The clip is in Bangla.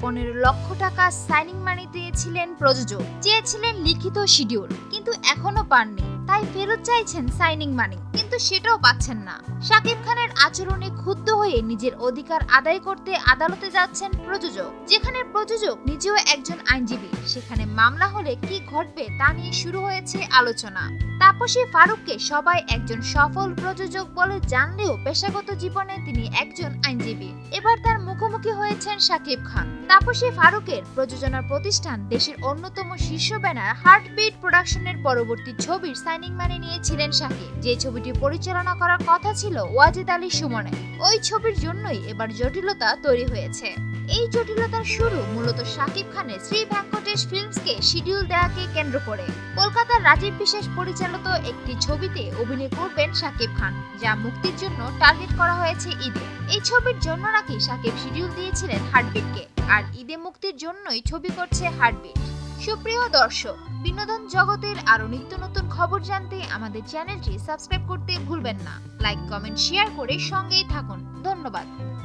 পনেরো লক্ষ টাকা সাইনিং মানি দিয়েছিলেন প্রযোজক। চেয়েছিলেন লিখিত শিডিউল কিন্তু এখনও পাননি। তাই ফেরত চাইছেন সাইনিং মানি কিন্তু সেটাও পাচ্ছেন না। শাকিব খানের আচরণে ক্ষুব্ধ হয়ে নিজের অধিকার আদায় করতে আদালতে যাচ্ছেন প্রযোজক। যেখানে প্রযোজক নিজেও একজন আইনজীবী, সেখানে মামলা হলে কি ঘটবে তা নিয়ে শুরু হয়েছে আলোচনা। তাপসী ফারুককে সবাই একজন সফল প্রযোজক বলে জানলেও পেশাগত জীবনে তিনি একজন আইনজীবী। এবার তার মুখোমুখি হয়েছেন শাকিব খান। তাপসী ফারুকের প্রযোজনা প্রতিষ্ঠান দেশের অন্যতম শীর্ষ ব্যানার হার্টবিট প্রোডাকশনের পরবর্তী ছবির সাইনিং মানে নিয়েছিলেন শাকিব যে ছবিটি পরিচালনা করার কথা ছিল ওয়াজিদ আলী সুমনে ওই ছবির জন্যই এবার জটিলতা তৈরি হয়েছে। এই জটিলতার শুরু মূলত শাকিব খানের শ্রী ভেঙ্কটেশ ফিল্মসকে শিডিউল দেওয়াকে কেন্দ্র করে কলকাতার রাজীব বিশেষ পরিচালিত একটি ছবিতে অভিনয় করবেন শাকিব খান, যা মুক্তির জন্য টার্গেট করা হয়েছে ঈদে। এই ছবির জন্য নাকি শাকিব শিডিউল দিয়েছিলেন হার্টবিটকে, আর ঈদে মুক্তির জন্যই ছবি করছে হার্টবিট। সুপ্রিয় দর্শক, বিনোদন জগতের আরও নিত্য নতুন খবর জানতে আমাদের চ্যানেলটি সাবস্ক্রাইব করতে ভুলবেন না। লাইক, কমেন্ট, শেয়ার করে সঙ্গেই থাকুন। ধন্যবাদ।